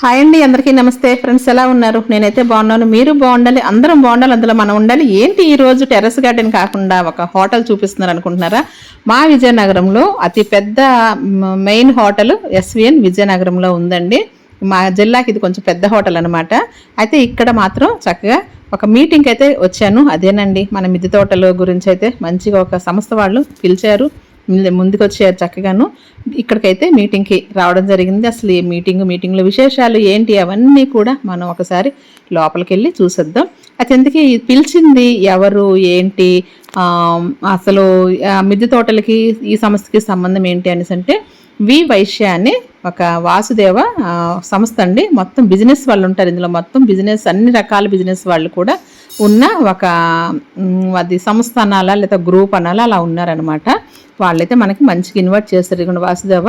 Hi అండి అందరికీ నమస్తే. ఫ్రెండ్స్ ఎలా ఉన్నారు? నేనైతే బాగున్నాను. మీరు బాగుండాలి అందరం బాగుండాలి అందులో మనం ఉండాలి. ఏంటి ఈ రోజు టెర్రస్ గార్డెన్ కాకుండా ఒక హోటల్ చూపిస్తున్నారు అనుకుంటున్నారా? మా విజయనగరంలో అతి పెద్ద మెయిన్ హోటల్ ఎస్విఎన్ విజయనగరంలో ఉందండి. మా జిల్లాకి ఇది కొంచెం పెద్ద హోటల్ అనమాట అయితే ఇక్కడ మాత్రం చక్కగా ఒక మీటింగ్ అయితే వచ్చాను. అదేనండి మన మిద్దె తోటల గురించి అయితే మంచిగా ఒక సంస్థ వాళ్ళు పిలిచారు. ముందుకు వచ్చారు చక్కగాను ఇక్కడికైతే మీటింగ్కి రావడం జరిగింది. అసలు ఈ మీటింగ్ మీటింగ్లో విశేషాలు ఏంటి అవన్నీ కూడా మనం ఒకసారి లోపలికి వెళ్ళి చూసేద్దాం. అయితే పిలిచింది ఎవరు? ఏంటి? అసలు మిద్దె తోటలకి ఈ సంస్థకి సంబంధం ఏంటి అనేసి అంటే వి వైశ్య అని ఒక వాసుదేవ సంస్థ అండి. మొత్తం బిజినెస్ వాళ్ళు ఉంటారు. ఇందులో మొత్తం బిజినెస్ అన్ని రకాల బిజినెస్ వాళ్ళు కూడా ఉన్న ఒక అది సంస్థ అనాలా లేదా గ్రూప్ అనాలా అలా ఉన్నారనమాట. వాళ్ళైతే మనకి మంచిగా ఇన్వైట్ చేస్తారు. ఇక్కడ వాసుదేవ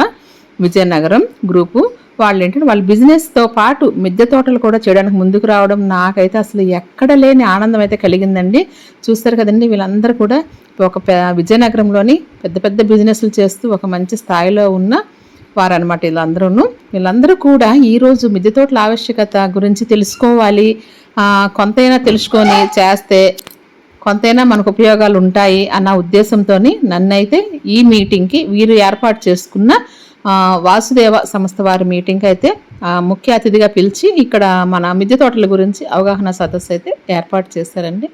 విజయనగరం గ్రూపు. వాళ్ళు ఏంటంటే వాళ్ళ బిజినెస్తో పాటు మిద్దె తోటలు కూడా చేయడానికి ముందుకు రావడం నాకైతే అసలు ఎక్కడ లేని ఆనందం అయితే కలిగిందండి. చూస్తారు కదండి వీళ్ళందరూ కూడా ఒక విజయనగరంలోని పెద్ద పెద్ద బిజినెస్లు చేస్తూ ఒక మంచి స్థాయిలో ఉన్న వారనమాట వీళ్ళందరూ వీళ్ళందరూ కూడా ఈరోజు మిద్దె తోటల ఆవశ్యకత గురించి తెలుసుకోవాలి. కొంతైనా తెలుసుకొని చేస్తే కొంతైనా మనకు ఉపయోగాలు ఉంటాయి అన్న ఉద్దేశంతో నన్నైతే ఈ మీటింగ్కి వీరు ఏర్పాటు చేసుకున్న వాసుదేవ సంస్థ వారి మీటింగ్కి అయితే ముఖ్య అతిథిగా పిలిచి ఇక్కడ మన మిద్దె తోటల గురించి అవగాహన సదస్సు అయితే ఏర్పాటు చేశారండి.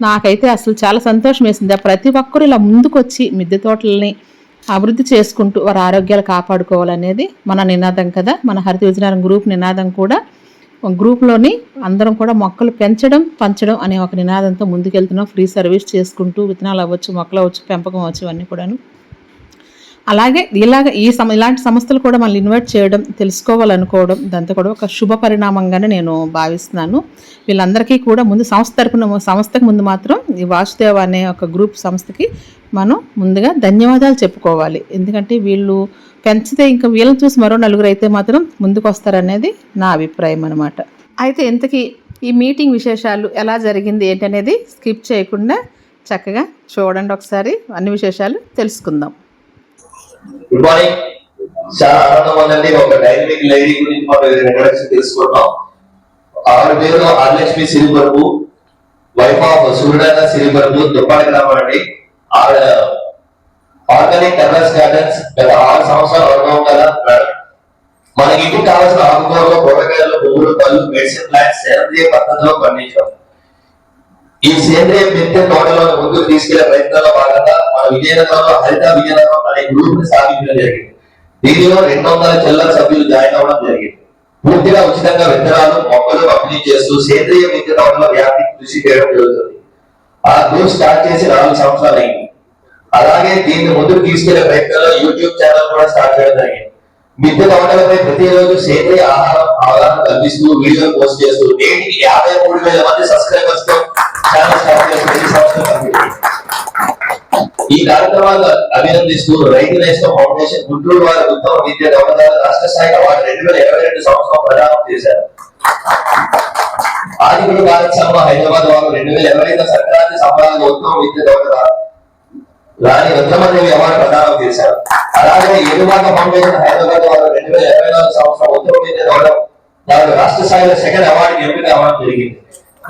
నాకైతే అసలు చాలా సంతోషం వేసింది ఆ ప్రతి ఒక్కరు ఇలా ముందుకొచ్చి మిద్దె తోటలని అభివృద్ధి చేసుకుంటూ వారి ఆరోగ్యాలు కాపాడుకోవాలనేది మన నినాదం కదా. మన హరిత విజయనగరం గ్రూప్ నినాదం కూడా గ్రూప్లోని అందరం కూడా మొక్కలు పెంచడం పంచడం అనే ఒక నినాదంతో ముందుకెళ్తున్నాం. ఫ్రీ సర్వీస్ చేసుకుంటూ విత్తనాలు అవ్వచ్చు మొక్కలు అవ్వచ్చు పెంపకం అవ్వచ్చు ఇవన్నీ కూడాను. అలాగే ఇలాగ ఈ సమ ఇలాంటి సంస్థలు కూడా మనల్ని ఇన్వైట్ చేయడం తెలుసుకోవాలనుకోవడం దాంతో కూడా ఒక శుభ పరిణామంగానే నేను భావిస్తున్నాను. వీళ్ళందరికీ కూడా ముందు సంస్థ తరపున సంస్థకు ముందు మాత్రం ఈ వాసుదేవ అనే ఒక గ్రూప్ సంస్థకి మనం ముందుగా ధన్యవాదాలు చెప్పుకోవాలి. ఎందుకంటే వీళ్ళు పెంచితే ఇంకా వీళ్ళని చూసి మరో నలుగురు అయితే మాత్రం ముందుకు వస్తారనేది నా అభిప్రాయం అనమాట అయితే ఇంతకీ ఈ మీటింగ్ విశేషాలు ఎలా జరిగింది ఏంటనేది స్కిప్ చేయకుండా చక్కగా చూడండి ఒకసారి. అన్ని విశేషాలు తెలుసుకుందాం. గుడ్ మార్నింగ్ చాలా ఆనందం ఉందండి. ఒక డైనమిక్ లేడీ గురించి మనం ఇంట్రడక్షన్ తెలుసుకున్నాం ఆవిడ పేరు ఆర్లక్ష్మి సిరిబరుపు వైఫ్ ఆఫ్ సూర్యనారాయణ సిరిబరుపు దుబ్బాడి గ్రామం అండి. ఆవిడ ఆర్గానిక్ టెర్రస్ గార్డెన్స్ గత ఆరు సంవత్సరాల అనుభవం గల మేడం మనకి ఇంటికి కావాల్సిన ఆకుకూరలు కూరగాయలు పువ్వులు పళ్ళు మెడిసిన్ ప్లాంట్స్ సేంద్రియ పద్ధతిలో పండించాం. ఈ సేంద్రియ మిద్దె తోటలో ముందుకు తీసుకెళ్ళే ప్రయత్నంలో భాగంగా మన విజయనగరంలో హరిత విజయనగరం అనే గ్రూప్ని స్థాపించడం జరిగింది. దీనిలో రెండు వందల చిల్లర సభ్యులు జాయిన్ అవ్వడం జరిగింది. పూర్తిగా ఉచితంగా విత్తనాలు మొక్కలు పంపిణీ చేస్తూ సేంద్రియ మిద్దె తోటలో వ్యాప్తి కృషి చేయడం జరుగుతుంది. ఆ గ్రూప్ స్టార్ట్ చేసి నాలుగు సంవత్సరాలు అయింది అలాగే దీన్ని ముందుకు తీసుకెళ్ళే ప్రయత్నంలో యూట్యూబ్ ఛానల్ కూడా స్టార్ట్ చేయడం జరిగింది. మిద్దె తోటలపై ప్రతిరోజు సేంద్రియ ఆహారం అవగాహన కల్పిస్తూ వీడియోలు పోస్ట్ చేస్తూ నేటికి యాభై మూడు వేల మంది సబ్స్క్రైబర్స్తో ఛానల్ స్టార్ట్ చేస్తూ ప్రతి సంవత్సరం ఈ కార్యక్రమాన్ని అభినందిస్తూ రైతు నేస్తం ఫౌండేషన్ గుంటూరు వారి ఉత్తమ విద్య దొంగదారు రాష్ట్ర స్థాయి అవార్డు రెండు వేల ఇరవై రెండు సంవత్సరం ప్రదానం చేశారు. ఆదిగుడు భారత్ సంఘ హైదరాబాద్ వారు రెండు వేల ఇరవై ఐదు సంక్రాంతి సంబరాలకు ఉత్తమ విద్య దొంగదారు రాణి రుద్రమదేవి అవార్డు ప్రదానం చేశారు. అలాగే ఏడుమాక ఫౌండేషన్ హైదరాబాద్ వారు రెండు వేల ఇరవై నాలుగు సంవత్సరం ఉత్తమ విద్య దొంగ దానికి రాష్ట్ర స్థాయిలో సెకండ్ అవార్డు ఎంపిక అవ్వడం జరిగింది.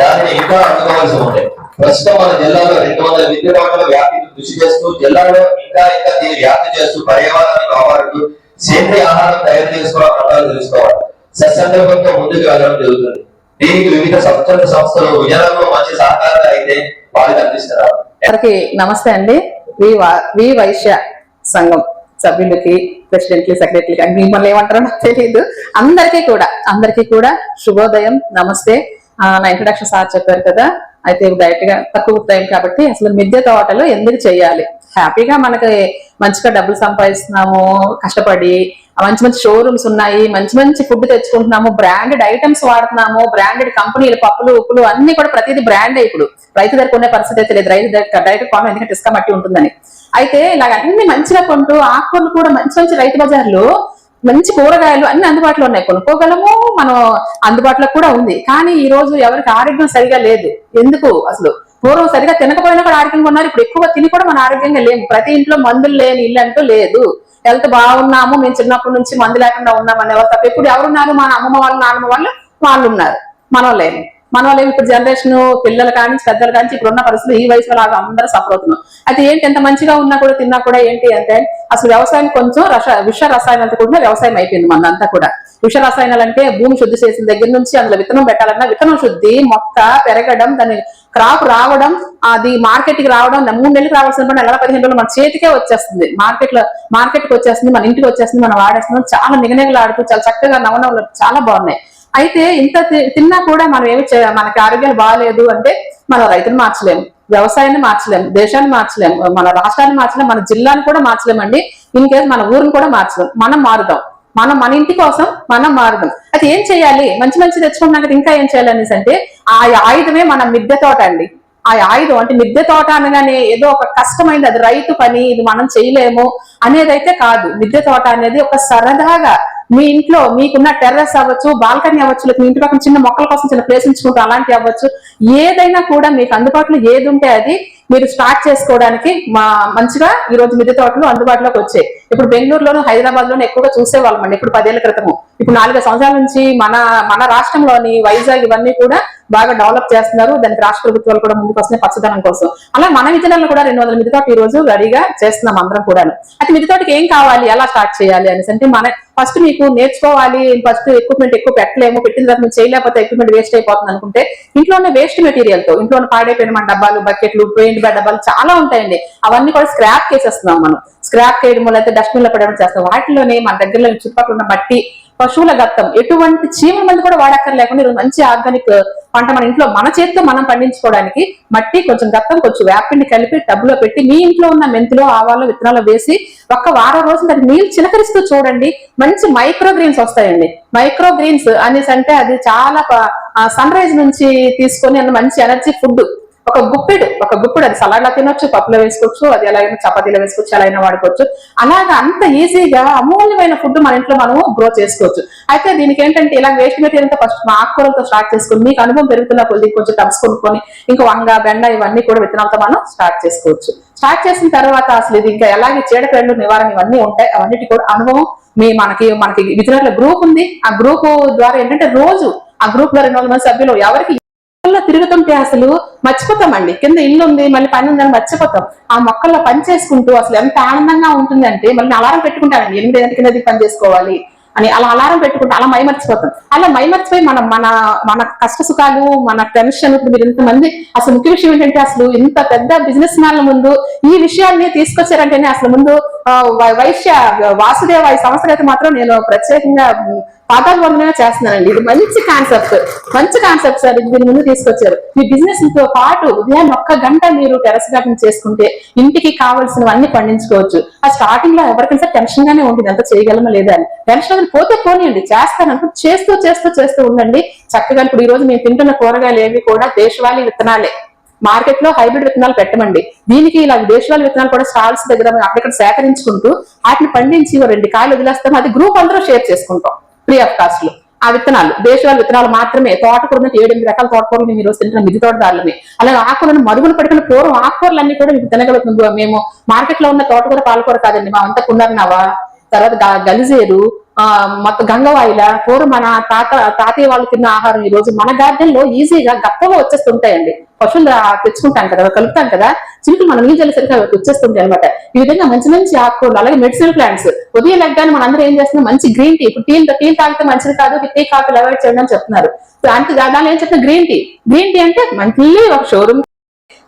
దానిని ఇంకా అందుకోవాల్సి ఉంది. ప్రస్తుతం మన జిల్లాలో రెండు వందల విద్యుత్ వ్యాప్తి కృషి చేస్తూ జిల్లాలో ఇంకా ఇంకా దీన్ని వ్యాప్తి చేస్తూ పర్యావరణాన్ని కాపాడుతూ సేంద్రియ ఆహారం తయారు చేసుకోవడం పట్టాలు తెలుసుకోవాలి. సత్సందర్భంతో ముందుకు వెళ్ళడం జరుగుతుంది. దీనికి వివిధ స్వచ్ఛంద సంస్థలు విజయనగరంలో మంచి సహకారాలు అయితే వాళ్ళకి అందిస్తున్నారు నమస్తే అండి. వి వా- వి వైశ్య సంఘం సభ్యులకి ప్రెసిడెంట్లీ సెక్రటరీకి అని మిమ్మల్ని ఏమంటారో నాకు తెలియదు అందరికీ కూడా అందరికీ కూడా శుభోదయం నమస్తే. ఆ, నా ఇంట్రడక్షన్ సార్ చెప్పారు కదా. అయితే డైరెక్ట్గా తక్కువ టైం కాబట్టి అసలు మిద్దె తోటలు ఎందుకు చేయాలి? హ్యాపీగా మనకి మంచిగా డబ్బులు సంపాదిస్తున్నాము కష్టపడి మంచి మంచి షోరూమ్స్ ఉన్నాయి మంచి మంచి ఫుడ్ తెచ్చుకుంటున్నాము బ్రాండెడ్ ఐటమ్స్ వాడుతున్నాము బ్రాండెడ్ కంపెనీలు పప్పులు ఉప్పులు అన్ని కూడా ప్రతిదీ బ్రాండే ఇప్పుడు. రైతు దగ్గర కొనే పరిస్థితి అయితే లేదు. రైతు దగ్గర డైరెక్ట్ కొనం ఎందుకంటే ఇసుక మట్టి ఉంటుందని. అయితే ఇలాగ అన్ని మంచిగా కొంటూ ఆకుకూరలు కూడా మంచి మంచి రైతు బజార్లు మంచి కూరగాయలు అన్ని అందుబాటులో ఉన్నాయి. కొనుక్కోగలము మనం అందుబాటులో కూడా ఉంది. కానీ ఈ రోజు ఎవరికి ఆరోగ్యం సరిగా లేదు. ఎందుకు? అసలు పూర్వం సరిగా తినకపోయినా కూడా ఆరోగ్యంగా ఉన్నారు. ఇప్పుడు ఎక్కువ తిని కూడా మన ఆరోగ్యంగా లేము. ప్రతి ఇంట్లో మందులు లేని ఇల్లు అంటూ లేదు. హెల్త్ బాగున్నాము. మేము చిన్నప్పటి నుంచి మందు లేకుండా ఉన్నాం అనేవారు తప్ప ఇప్పుడు ఎవరున్నారు? మన అమ్మమ్మ వాళ్ళు నాన్నమ్మ వాళ్ళు వాళ్ళు ఉన్నారు. మనం లేము. మన వాళ్ళు ఇప్పుడు జనరేషన్ పిల్లలు కానీ పెద్దలు కానీ ఇప్పుడు ఉన్న పరిస్థితులు ఈ వయసులో లాగా అందరూ సఫర్ అవుతున్నాం అయితే ఏంటి ఎంత మంచిగా ఉన్నా కూడా తిన్నా కూడా ఏంటి అంటే అసలు వ్యవసాయం కొంచెం రస విష రసాయనాలతో కూడా వ్యవసాయం అయిపోయింది మనంతా కూడా. విష రసాయనాలు అంటే భూమి శుద్ధి చేసిన దగ్గర నుంచి అందులో విత్తనం పెట్టాలన్నా విత్తనం శుద్ధి మొక్క పెరగడం దాని క్రాప్ రావడం అది మార్కెట్కి రావడం మూడు నెలలకు రావాల్సిన పని నెల పదిహేను రోజులు మన చేతికే వచ్చేస్తుంది. మార్కెట్లో మార్కెట్కి వచ్చేస్తుంది మన ఇంటికి వచ్చేస్తుంది మనం వాడేస్తున్నాం. చాలా నిగనిగలాడుతూ చాలా చక్కగా నవనవలు చాలా బాగున్నాయి. అయితే ఇంత తి- తిన్నా కూడా మనం ఏమి చే- మనకి ఆరోగ్యాలు బాగాలేదు అంటే మన రైతులు మార్చలేము వ్యవసాయాన్ని మార్చలేము దేశాన్ని మార్చలేము మన రాష్ట్రాన్ని మార్చలేము మన జిల్లాని కూడా మార్చలేమండి. ఇన్ కేస్ మన ఊరిని కూడా మార్చలేము మనం మారుదాం. మనం మన ఇంటి కోసం మనం మారుదాం. అయితే ఏం చేయాలి? మంచి మంచి తెచ్చుకున్నాక ఇంకా ఏం చేయాలి అనేసి అంటే ఆ ఆయుధమే మన మిద్దె తోట అండి. ఆ ఆయుధం అంటే మిద్దె తోట అనగానే ఏదో ఒక కష్టమైంది అది రైతు పని ఇది మనం చేయలేము అనేదైతే కాదు. మిద్దె తోట అనేది ఒక సరదాగా మీ ఇంట్లో మీకున్న టెర్రస్ అవ్వచ్చు బాల్కనీ అవ్వచ్చు లేకపోతే మీ ఇంటి పక్కన చిన్న మొక్కల కోసం చిన్న ప్లేస్ ఉంచుకుంటూ అలాంటి అవ్వచ్చు. ఏదైనా కూడా మీకు అందుబాటులో ఏది ఉంటే అది మీరు స్టార్ట్ చేసుకోవడానికి మా మంచిగా ఈ రోజు మిద్దె తోటలు అందుబాటులోకి వచ్చాయి. ఇప్పుడు బెంగళూరులోను హైదరాబాద్ లోను ఎక్కువగా చూసేవాళ్ళం అండి ఇప్పుడు పదేళ్ళ క్రితము. ఇప్పుడు నాలుగు సంవత్సరాల నుంచి మన మన రాష్ట్రంలోని వైజాగ్ ఇవన్నీ కూడా బాగా డెవలప్ చేస్తున్నారు. దానికి రాష్ట్ర ప్రభుత్వాలు కూడా ముందుకు వస్తున్నాయి పచ్చదనం కోసం. అలా మన విజయనగరంలో కూడా రెండు వందల మిద్దె తోట ఈ రోజు రెడీగా చేస్తున్నాం అందరం కూడా అయితే మిదితోటికి ఏం కావాలి? ఎలా స్టార్ట్ చేయాలి అనేసి అంటే మన ఫస్ట్ మీకు నేర్చుకోవాలి. ఫస్ట్ ఎక్విప్మెంట్ ఎక్కువ పెట్టలేము. పెట్టిన తర్వాత మీరు చేయలేకపోతే ఎక్విప్మెంట్ వేస్ట్ అయిపోతుంది అనుకుంటే ఇంట్లోనే వేస్ట్ మెటీరియల్తో ఇంట్లో పాడైపోయిన మన డబ్బాలు బకెట్లు పెయింట్ బ్యాడ్ డబ్బాలు చాలా ఉంటాయండి. అవన్నీ కూడా స్క్రాప్ చేసేస్తున్నాం మనం. స్క్రాప్ చేయడం లేకపోతే డస్ట్బిన్లో పడడం చేస్తాం వాటిలోనే మన దగ్గరలో చుట్టుపక్కల ఉన్న మట్టి పశువుల గత్తం. ఎటువంటి చీమల మందు కూడా వాడక్కర్లేకుండా ఈరోజు మంచి ఆర్గానిక్ పంట మన ఇంట్లో మన చేతితో మనం పండించుకోవడానికి మట్టి కొంచెం గత్తం కొంచెం వేపిండి కలిపి టబ్లో పెట్టి మీ ఇంట్లో ఉన్న మెంతులు ఆవాలు విత్తనాలు వేసి ఒక వారం రోజులు దానికి నీళ్ళు చిలకరిస్తూ చూడండి. మంచి మైక్రో గ్రీన్స్ వస్తాయండి. మైక్రో గ్రీన్స్ అనేసి అంటే అది చాలా సన్ రైజ్ నుంచి తీసుకొని మంచి ఎనర్జీ ఫుడ్ ఒక గుప్పెడు ఒక గుప్పెడు అది సలాడ్లా తినొచ్చు పప్పులో వేసుకోవచ్చు అది ఎలా అయినా చపాతీలో వేసుకోవచ్చు ఎలా అయినా వాడుకోవచ్చు. అలాగా అంత ఈజీగా అమూల్యమైన ఫుడ్ మన ఇంట్లో మనము గ్రో చేసుకోవచ్చు. అయితే దీనికి ఏంటంటే ఇలా వేస్ట్ మెటీరియల్ ఫస్ట్ మా ఆకుకూరలతో స్టార్ట్ చేసుకుని మీకు అనుభవం పెరుగుతున్న కొద్ది కొంచెం టబ్స్ కొనుక్కొని ఇంకా వంగ బెండ ఇవన్నీ కూడా విత్తనాలతో మనం స్టార్ట్ చేసుకోవచ్చు. స్టార్ట్ చేసిన తర్వాత అసలు ఇది ఇంకా ఎలాగే చీడపేళ్ళు నివారణ ఇవన్నీ ఉంటాయి అవన్నిటి కూడా అనుభవం మీ మనకి మనకి విజయనగరంలో గ్రూప్ ఉంది. ఆ గ్రూప్ ద్వారా ఏంటంటే రోజు ఆ గ్రూప్లో రెండు వందల మంది సభ్యులు ఎవరికి మొక్కల్లో తిరుగుతుంటే అసలు మర్చిపోతామండి కింద ఇల్లు ఉంది మళ్ళీ పని ఉందని మర్చిపోతాం. ఆ మొక్కల్లో పని చేసుకుంటూ అసలు ఎంత ఆనందంగా ఉంటుందంటే మళ్ళీ అలారం పెట్టుకుంటానండి. ఎనిమిది గంటల కింద పని చేసుకోవాలి అని అలా అలారం పెట్టుకుంటే అలా మైమర్చిపోతాం. అలా మైమర్చిపోయి మనం మన మన కష్ట సుఖాలు మన టెన్షన్ ఇప్పుడు మీరు ఇంతమంది అసలు ముఖ్య విషయం ఏంటంటే అసలు ఇంత పెద్ద బిజినెస్ మ్యాన్ల ముందు ఈ విషయాన్ని తీసుకొచ్చారంటేనే అసలు ముందు వై- వైశ్య వాసుదేవ ఈ సంస్థ అయితే మాత్రం నేను ప్రత్యేకంగా పాఠాలు వందనగా చేస్తున్నానండి ఇది మంచి కాన్సెప్ట్ మంచి కాన్సెప్ట్ సార్. ఇది దీని ముందు తీసుకొచ్చారు. మీ బిజినెస్తో పాటు ఉదయాన్నే ఒక్క గంట మీరు టెరస్ గార్డెన్ చేసుకుంటే ఇంటికి కావాల్సినవన్నీ పండించుకోవచ్చు. ఆ స్టార్టింగ్లో ఎవరికైనా టెన్షన్ గానే ఉంటుంది. అంత చేయగలమా లేదా అని. టెన్షన్ అనేది పోతే పోనీయండి. చేస్తాను చేస్తూ చేస్తూ చేస్తూ ఉండండి. చక్కగా ఇప్పుడు ఈ రోజు మేము తింటున్న కూరగాయలు ఏవి కూడా దేశవాళీ విత్తనాలే. మార్కెట్లో హైబ్రిడ్ విత్తనాలు పెట్టమండి. దీనికి ఇలా దేశవాళీ విత్తనాలు కూడా స్టాల్స్ దగ్గర అక్కడిక్కడ సేకరించుకుంటూ వాటిని పండించి రెండు కాయలు వదిలేస్తాం. అది గ్రూప్ అందరూ షేర్ చేసుకుంటాం. ఫ్రీ ఆఫ్ కాస్ట్లో. ఆ విత్తనాలు దేశవాళీ విత్తనాలు మాత్రమే. తోటకూర ఉన్నట్టు ఏడు ఎనిమిది రకాల తోటకూరలు మేము ఈరోజు తింటున్న. మిది తోటదారులమే. అలాగే ఆకులను మరుగులు పడుకున్న పూర్వం ఆకుకూరలు అన్ని కూడా మీకు తినగలుగుతుంది. మేము మార్కెట్లో ఉన్న తోటకూర పాలకూర కాదండి. మా అంతా కున్నర్నవా తర్వాత గలిజేరు ఆ మొత్తం గంగవాయిల పూర్వం మన తాత తాతయ్య వాళ్ళు తిన్న ఆహారం ఈ రోజు మన గార్డెన్లో ఈజీగా గప్పగా వచ్చేస్తుంటాయండి. పశువులు తెచ్చుకుంటాను తెచ్చుకుంటాం కదా కలుపుతాం కదా చిలుకలు మనం నీళ్ళు చల్లేసరికి అవి అనమాట ఈ విధంగా మంచి మంచి ఆకుకూరలు అలాగే మెడిసినల్ ప్లాంట్స్. ఉదయం లెగ్గానే మన అందరూ ఏం చేస్తున్నాం మంచి గ్రీన్ టీ. ఇప్పుడు టీ టీ తాగితే మంచిది కాదు టీ కాఫీలు అవాయిడ్ చేయడం అని చెప్తున్నారు. సో దాని ఏం చెప్తున్నా గ్రీన్ టీ. గ్రీన్ టీ అంటే మంచి ఒక షోరూమ్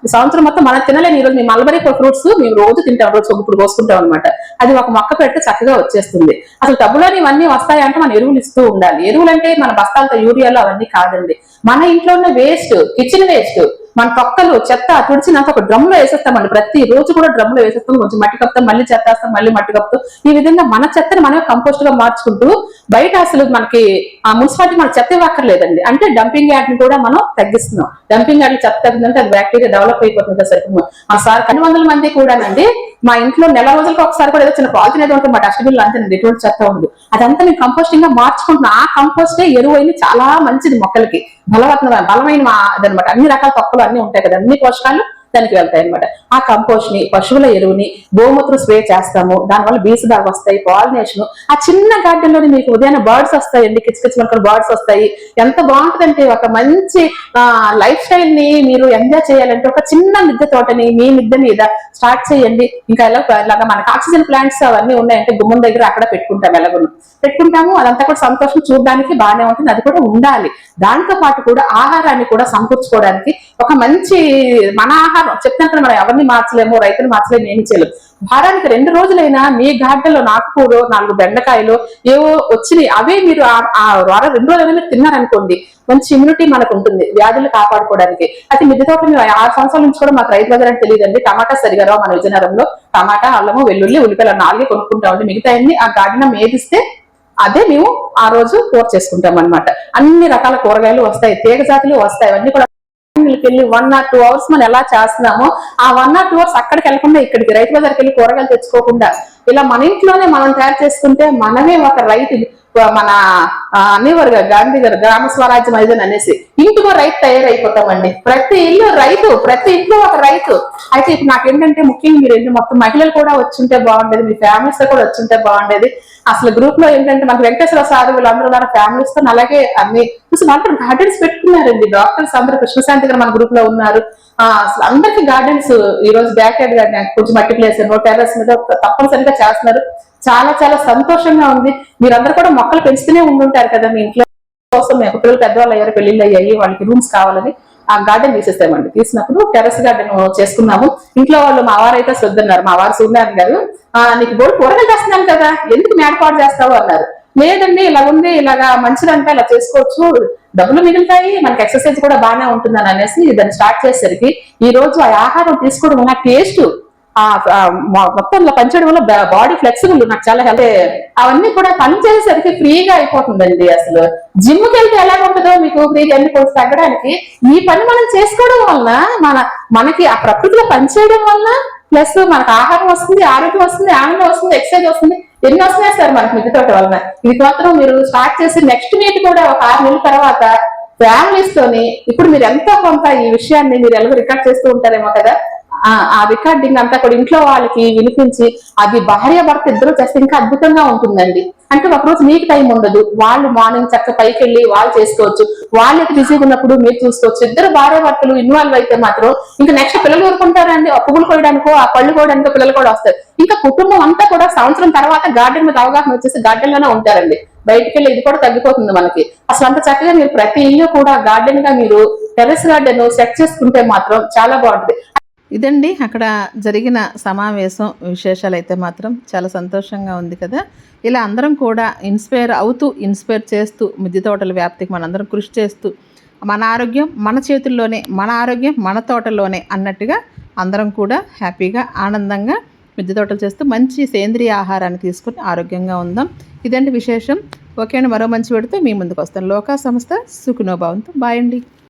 సంవత్సరం మొత్తం మనం తినలేని ఈ రోజు మేము మల్బరీ ఫ్రూట్స్ మేము రోజు తింటాం రోజు ఇప్పుడు కోసుకుంటాం అనమాట అది ఒక మొక్క పెడితే చక్కగా వచ్చేస్తుంది. అసలు టబ్బులోని ఇవన్నీ వస్తాయంటే మన ఎరువులు ఇస్తూ ఉండాలి. ఎరువులు అంటే మన బస్తాలతో యూరియాలో అవన్నీ కాదండి. మన ఇంట్లో ఉన్న వేస్ట్ కిచెన్ వేస్ట్ మన తొక్కలు చెత్త తుడిచినాక ఒక డ్రమ్లో వేసేస్తామండి ప్రతి రోజు కూడా డ్రమ్లో వేసేస్తాం. కొంచెం మట్టి కప్తాం మళ్ళీ చెత్త వేస్తాం మళ్ళీ మట్టి కప్తాం ఈ విధంగా మన చెత్తని మనమే కంపోస్ట్గా మార్చుకుంటూ బయట అసలు మనకి ఆ మున్సిపాలిటీ మన చెత్త ఇవ్వక్కర్లేదండి. అంటే డంపింగ్ యార్డ్ని కూడా మనం తగ్గిస్తున్నాం. డంపింగ్ యార్డ్ చెత్త తగ్గిందంటే అది బ్యాక్టీరియా డెవలప్ అయిపోతుంది సరిపో మా సార్ రెండు వందల మంది కూడానండి మా ఇంట్లో నెల రోజులకు ఒకసారి కూడా ఏదో చిన్న పాలిథిన్ ఏదో ఉంటుంది. మా డస్ట్బిన్లో అంతేనండి ఎటువంటి చెత్త ఉండదు. అదంతా మేము కంపోస్టింగ్గా మార్చుకుంటున్నాం. ఆ కంపోస్టే ఎరువు చాలా మంచిది మొక్కలకి. బలవత్న బలమైన అదనమాట. అన్ని రకాల తొక్కలు అన్ని ఉంటాయి కదా. అన్ని పోషకాలు దానికి వెళ్తాయి అనమాట ఆ కంపోస్ట్ని పశువుల ఎరువుని గోమూత్ర స్ప్రే చేస్తాము. దానివల్ల బీసు బాగా వస్తాయి పాలినేషన్. ఆ చిన్న గార్డెన్లోని మీకు ఉదయం బర్డ్స్ వస్తాయండి కిచ్చి కిచ్ మనకు బర్డ్స్ వస్తాయి. ఎంత బాగుంటుందంటే ఒక మంచి లైఫ్ స్టైల్ని మీరు ఎంజాయ్ చేయాలంటే ఒక చిన్న మిద్దె తోటని మీ మిద్దె మీద స్టార్ట్ చేయండి. ఇంకా ఎలా ఇలాగా ఆక్సిజన్ ప్లాంట్స్ అవన్నీ ఉన్నాయంటే గుమ్మం దగ్గర అక్కడ పెట్టుకుంటాం ఎలాగో పెట్టుకుంటాము అదంతా కూడా సంతోషం చూడడానికి బాగానే ఉంటుంది అది కూడా ఉండాలి. దాంతో పాటు కూడా ఆహారాన్ని కూడా సమకూర్చుకోవడానికి ఒక మంచి మన ఆహారం చెప్తున్నప్పుడు మనం ఎవరిని మార్చలేము రైతుని మార్చలేము ఏమి చేయలేము. వారానికి రెండు రోజులైనా మీ గాడ్డలో లో నాటుకూరు నాలుగు బెండకాయలు ఏవో వచ్చినాయి. అవే మీరు ఆ- వారం రెండు రోజులైనా మీరు తిన్నారనుకోండి మంచి ఇమ్యూనిటీ మనకు ఉంటుంది వ్యాధులు కాపాడుకోవడానికి. అయితే మిద్దె తోట మేము ఆరు సంవత్సరాల నుంచి కూడా మాకు రైతు బజార్ తెలియదండి. టమాటా సరిగా రావు మన విజయనగరంలో. టమాటా అల్లము వెల్లుల్లి ఉల్లిపాయలు నాలుగే కొనుక్కుంటామండి మిగతా అన్ని ఆ గార్డెన్ మేదిస్తే అదే మేము ఆ రోజు కూర చేసుకుంటాం అన్నమాట అన్ని రకాల కూరగాయలు వస్తాయి తీగ జాతులు వస్తాయి అవన్నీ కూడా మిల్కి వెళ్ళి వన్ ఆర్ టూ అవర్స్ మనం ఎలా చేస్తున్నామో ఆ వన్ ఆర్ టూ అవర్స్ అక్కడికి వెళ్ళకుండా ఇక్కడికి రైతు బజార్కి వెళ్ళి కూరగాయలు తెచ్చుకోకుండా ఇలా మన ఇంట్లోనే మనం తయారు చేసుకుంటే మనమే ఒక రైతు మన ఆ, అనేవారు గాంధీ గారు గ్రామ స్వరాజ్యం అదని అనేసి ఇంటికో రైతు తయారైపోతామండి. ప్రతి ఇల్లు రైతు ప్రతి ఇంట్లో ఒక రైతు. అయితే ఇప్పుడు నాకేంటంటే ముఖ్యంగా మీరు మొత్తం మహిళలు కూడా వచ్చింటే బాగుండేది మీ ఫ్యామిలీస్తో కూడా వచ్చింటే బాగుండేది. అసలు గ్రూప్లో ఏంటంటే మనకి వెంకటేశ్వర సార్ వీళ్ళందరూ మన ఫ్యామిలీస్తో అలాగే అన్ని అసలు అందరూ గార్డెన్స్ పెట్టుకున్నారండి. డాక్టర్స్ అందరూ కృష్ణశాంతి గారు మన గ్రూప్లో ఉన్నారు. అసలు అందరికి గార్డెన్స్ ఈ రోజు బ్యాక్ యార్డ్ గార్డెన్ కొంచెం మట్టి ప్లేస్ నో టెర్రస్ మీద తప్పనిసరిగా చేస్తున్నారు. చాలా చాలా సంతోషంగా ఉంది. మీరందరూ కూడా మొక్కలు పెంచుతూనే ఉండుంటారు కదా మీ ఇంట్లో. కోసం పిల్లలు పెద్దవాళ్ళు అయ్యారు పెళ్ళిళ్ళు అయ్యాయి వాళ్ళకి రూమ్స్ కావాలని. ఆ గార్డెన్ తీసేస్తామండి. తీసినప్పుడు టెర్రస్ గార్డెన్ చేసుకున్నాము. ఇంట్లో వాళ్ళు మా వారు అయితే శ్రద్ధన్నారు. మా వారు సూర్యనారాయణ గారు నీకు బోర్డు కూరగాయలు చేస్తున్నాను కదా ఎందుకు మేడపాటు చేస్తావు? అన్నారు. లేదండి ఇలా ఉంది ఇలాగా మంచిదంట ఇలా చేసుకోవచ్చు. డబ్బులు మిగులుతాయి మనకి ఎక్సర్సైజ్ కూడా బాగానే ఉంటుందని అనేసి దాన్ని స్టార్ట్ చేసేసరికి ఈ రోజు ఆ ఆహారం తీసుకోవడం వల్ల టేస్ట్ మొత్తం ఇలా పనిచేయడం వల్ల బాడీ ఫ్లెక్సిబుల్ నాకు చాలా హెల్త్. అవన్నీ కూడా పని చేసేసరికి ఫ్రీగా అయిపోతుందండి అసలు. జిమ్కి వెళ్తే ఎలా ఉంటుందో మీకు ఫ్రీగా ఎన్ని కొంచెం తగ్గడానికి ఈ పని మనం చేసుకోవడం వలన మన మనకి ఆ ప్రకృతిలో పనిచేయడం వలన ప్లస్ మనకు ఆహారం వస్తుంది ఆరోగ్యం వస్తుంది ఆనందం వస్తుంది ఎక్సర్సైజ్ వస్తుంది ఎన్ని వస్తున్నాయి సార్ మనకి మిద్దె తోట వలన. ఇది మాత్రం మీరు స్టార్ట్ చేసి నెక్స్ట్ మీట్ కూడా ఒక ఆరు నెలల తర్వాత ఫ్యామిలీస్ తోని ఇప్పుడు మీరు ఎంతో కొంత ఈ విషయాన్ని మీరు ఎలాగో రికార్డ్ చేస్తూ ఉంటారేమో కదా ఆ ఆ రికార్డింగ్ అంతా కూడా ఇంట్లో వాళ్ళకి వినిపించి అది భార్య భర్త ఇద్దరు చేస్తే ఇంకా అద్భుతంగా ఉంటుందండి. అంటే ఒక రోజు మీకు టైం ఉండదు. వాళ్ళు మార్నింగ్ చక్క పైకి వెళ్ళి వాళ్ళు చేసుకోవచ్చు. వాళ్ళకి బిజీగా ఉన్నప్పుడు మీరు చూసుకోవచ్చు. ఇద్దరు భార్య భర్తలు ఇన్వాల్వ్ అయితే మాత్రం ఇంకా నెక్స్ట్ పిల్లలు ఊరుకుంటారండి. ఆ పువ్వులు కోయడానికో ఆ పళ్ళు కోయడానికో పిల్లలు కూడా వస్తారు. ఇంకా కుటుంబం అంతా కూడా సంవత్సరం తర్వాత గార్డెన్ మీద అవగాహన వచ్చేసి గార్డెన్లోనే ఉంటారండి. బయటికి వెళ్ళి ఇది కూడా తగ్గిపోతుంది మనకి. అసలు అంత చక్కగా మీరు ప్రతి ఇల్లు కూడా గార్డెన్గా మీరు టెరెస్ గార్డెన్ సెట్ చేసుకుంటే మాత్రం చాలా బాగుంటుంది. ఇదండి అక్కడ జరిగిన సమావేశం. విశేషాలు అయితే మాత్రం చాలా సంతోషంగా ఉంది కదా. ఇలా అందరం కూడా ఇన్స్పైర్ అవుతూ ఇన్స్పైర్ చేస్తూ మిద్దె తోటల వ్యాప్తికి మనందరం కృషి చేస్తూ మన ఆరోగ్యం మన చేతుల్లోనే మన ఆరోగ్యం మన తోటలోనే అన్నట్టుగా అందరం కూడా హ్యాపీగా ఆనందంగా మిద్దె తోటలు చేస్తూ మంచి సేంద్రియ ఆహారాన్ని తీసుకుని ఆరోగ్యంగా ఉందాం. ఇదండి విశేషం. ఓకే అండి మరో మంచి పెడితే మీ ముందుకు వస్తాను. లోకా సంస్థ సుఖనోభావంతో. బాయ్ అండి.